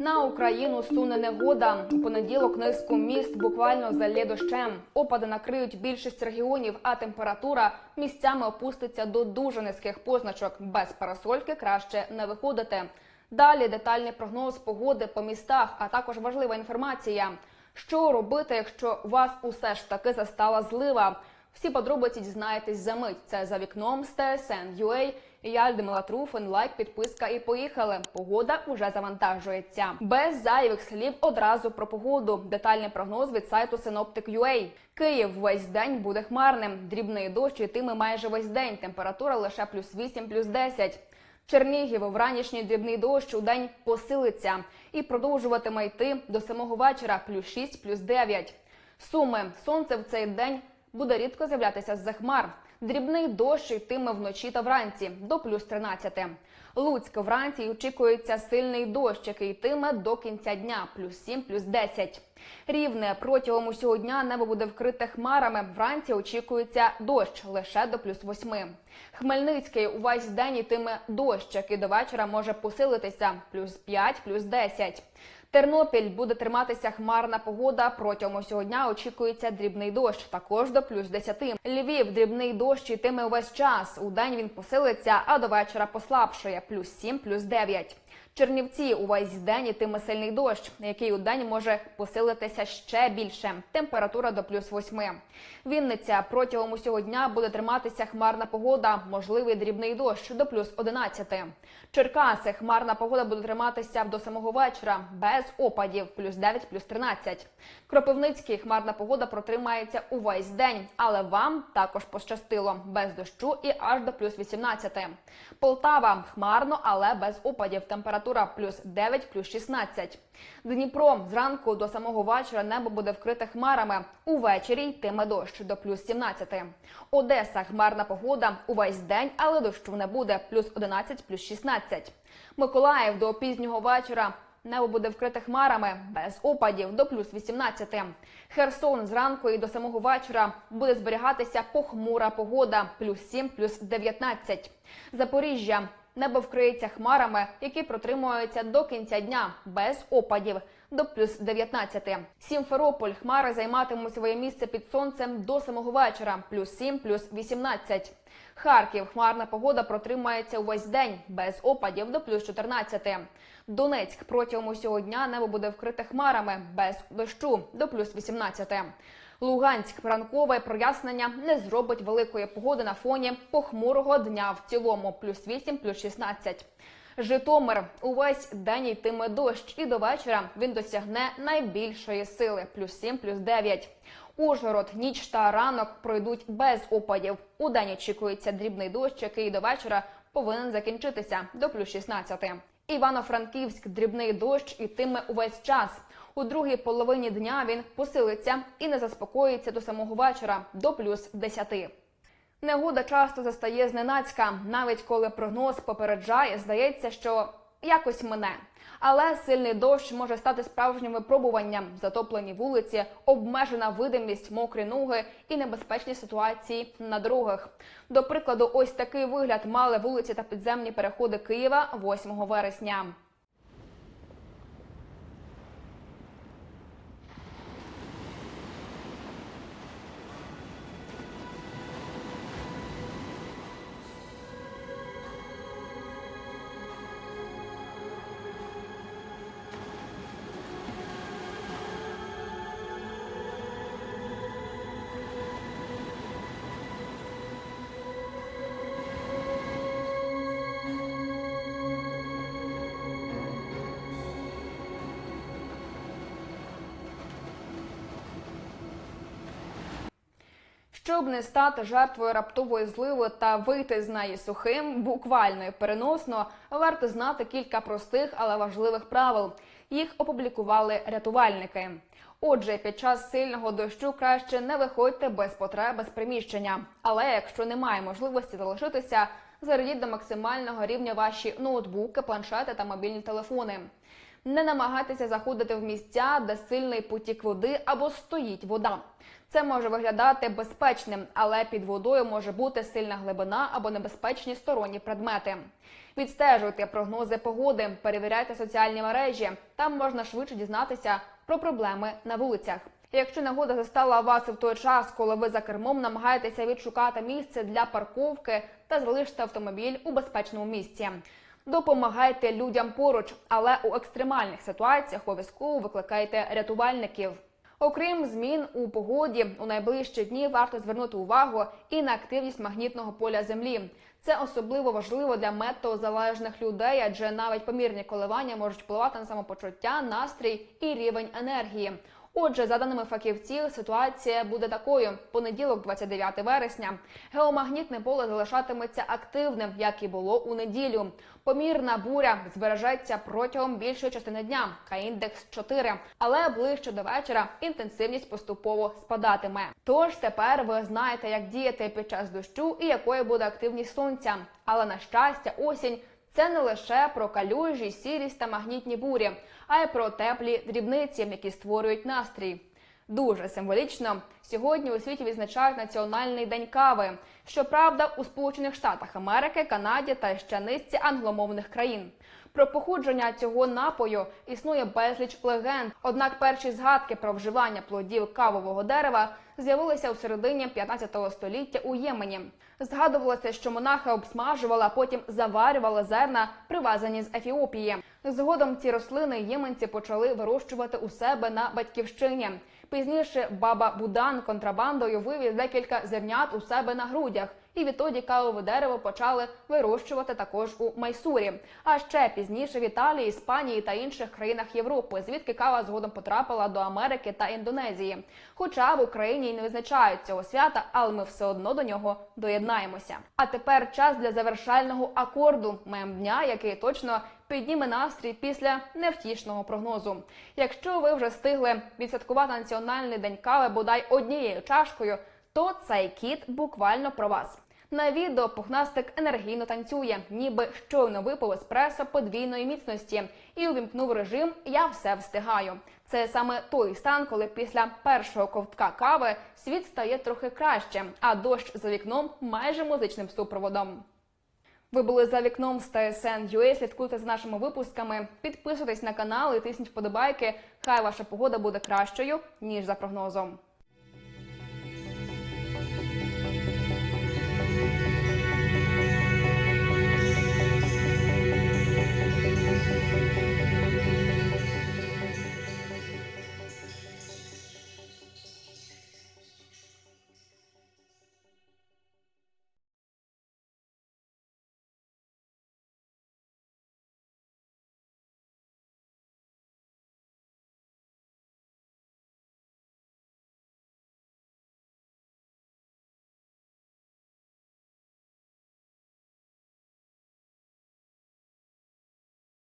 На Україну суне негода. У понеділок низку міст буквально залє дощем. Опади накриють більшість регіонів, а температура місцями опуститься до дуже низьких позначок. Без парасольки краще не виходити. Далі детальний прогноз погоди по містах, а також важлива інформація. Що робити, якщо вас усе ж таки застала злива? Всі подробиці дізнаєтесь за мить. Це за вікном з TSN.UA. Я Людмила Труфин, лайк, підписка і поїхали. Погода уже завантажується. Без зайвих слів одразу про погоду. Детальний прогноз від сайту Synoptic.UA. Київ весь день буде хмарним. Дрібний дощ йтиме майже весь день. Температура лише плюс 8, плюс 10. Чернігів вранішній дрібний дощ у день посилиться і продовжуватиме йти до самого вечора плюс 6, плюс 9. Суми сонце в цей день буде рідко з'являтися з-за хмар. Дрібний дощ йтиме вночі та вранці до плюс 13. Луцьк вранці очікується сильний дощ, який йтиме до кінця дня плюс 7, плюс 10. Рівне протягом усього дня небо буде вкрите хмарами. Вранці очікується дощ лише до плюс 8. Хмельницький увесь день йтиме дощ, який до вечора може посилитися плюс 5, плюс 10. Тернопіль буде триматися хмарна погода. Протягом усього дня очікується дрібний дощ, також до плюс 10. Львів дрібний дощ йтиме увесь час. У день він посилиться, а до вечора послабшує плюс 7, плюс 9. Чернівці увесь день ітиме сильний дощ, який у день може посилитися ще більше. Температура до плюс 8. Вінниця протягом усього дня буде триматися хмарна погода, можливий дрібний дощ до плюс 11. Черкаси хмарна погода буде триматися до самого вечора без опадів плюс 9, плюс 13. Кропивницький хмарна погода протримається увесь день, але вам також пощастило без дощу і аж до плюс 18. Полтава хмарно, але без опадів. Температура плюс 9, плюс 16. Дніпро зранку до самого вечора небо буде вкрите хмарами. Увечері йтиме дощ до плюс 17. Одеса хмарна погода увесь день, але дощу не буде. Плюс 11, плюс 16. Миколаїв до пізнього вечора. Небо буде вкрите хмарами без опадів до плюс 18. Херсон зранку і до самого вечора буде зберігатися похмура погода плюс 7, плюс 19. Запоріжжя небо вкриється хмарами, які протримуються до кінця дня без опадів до плюс 19. Сімферополь хмари займатимуть своє місце під сонцем до самого вечора плюс 7, плюс 18. Харків хмарна погода протримається увесь день без опадів до плюс 14. Донецьк протягом усього дня небо буде вкрите хмарами без дощу до плюс 18. Луганськ ранкове прояснення не зробить великої погоди на фоні похмурого дня в цілому плюс 8, плюс 16. Житомир увесь день йтиме дощ, і до вечора він досягне найбільшої сили плюс 7, плюс 9. Ужгород, ніч та ранок пройдуть без опадів. У день очікується дрібний дощ, який до вечора повинен закінчитися до плюс 16. Івано-Франківськ дрібний дощ ітиме увесь час. У другій половині дня він посилиться і не заспокоїться до самого вечора до плюс 10. Негода часто застає зненацька, навіть коли прогноз попереджає, здається, що якось мине. Але сильний дощ може стати справжнім випробуванням. Затоплені вулиці, обмежена видимість, мокрі ноги і небезпечні ситуації на дорогах. До прикладу, ось такий вигляд мали вулиці та підземні переходи Києва 8 вересня. Щоб не стати жертвою раптової зливи та вийти з неї сухим, буквально і переносно, варто знати кілька простих, але важливих правил. Їх опублікували рятувальники. Отже, під час сильного дощу краще не виходьте без потреби з приміщення. Але якщо немає можливості залишитися, зарядіть до максимального рівня ваші ноутбуки, планшети та мобільні телефони. Не намагайтеся заходити в місця, де сильний потік води або стоїть вода. Це може виглядати безпечним, але під водою може бути сильна глибина або небезпечні сторонні предмети. Відстежуйте прогнози погоди, перевіряйте соціальні мережі. Там можна швидше дізнатися про проблеми на вулицях. Якщо нагода застала вас в той час, коли ви за кермом намагаєтеся відшукати місце для парковки та залишити автомобіль у безпечному місці. Допомагайте людям поруч, але у екстремальних ситуаціях обов'язково викликайте рятувальників. Окрім змін у погоді, у найближчі дні варто звернути увагу і на активність магнітного поля Землі. Це особливо важливо для метеозалежних людей, адже навіть помірні коливання можуть впливати на самопочуття, настрій і рівень енергії. Отже, за даними фахівців, ситуація буде такою: понеділок, 29 вересня. Геомагнітне поле залишатиметься активним, як і було у неділю. Помірна буря збережеться протягом більшої частини дня. К-індекс 4. Але ближче до вечора інтенсивність поступово спадатиме. Тож тепер ви знаєте, як діяти під час дощу і якою буде активність сонця. Але на щастя, осінь. Це не лише про калюжі, сірість та магнітні бурі, а й про теплі дрібниці, які створюють настрій. Дуже символічно сьогодні у світі відзначають національний день кави. Щоправда, у Сполучених Штатах Америки, Канаді та ще низці англомовних країн. Про походження цього напою існує безліч легенд. Однак перші згадки про вживання плодів кавового дерева з'явилися у середині 15 століття у Ємені. Згадувалося, що монахи обсмажували, а потім заварювали зерна, привезені з Ефіопії. Згодом ці рослини єменці почали вирощувати у себе на батьківщині. Пізніше баба Будан контрабандою вивіз декілька зернят у себе на грудях, і відтоді кавове дерево почали вирощувати також у Майсурі. А ще пізніше в Італії, Іспанії та інших країнах Європи, звідки кава згодом потрапила до Америки та Індонезії. Хоча в Україні й не визначають цього свята, але ми все одно до нього доєднаємося. А тепер час для завершального акорду мем дня, який точно підніме настрій після невтішного прогнозу. Якщо ви вже встигли відсвяткувати національний день кави бодай однією чашкою, то цей кіт буквально про вас. На відео пухнастик енергійно танцює, ніби щойно випив еспресо подвійної міцності і увімкнув режим Я все встигаю. Це саме той стан, коли після першого ковтка кави світ стає трохи краще, а дощ за вікном майже музичним супроводом. Ви були за вікном з TSN.ua, Слідкуйте за нашими випусками, підписуйтесь на канал і тисніть вподобайки. Хай ваша погода буде кращою ніж за прогнозом.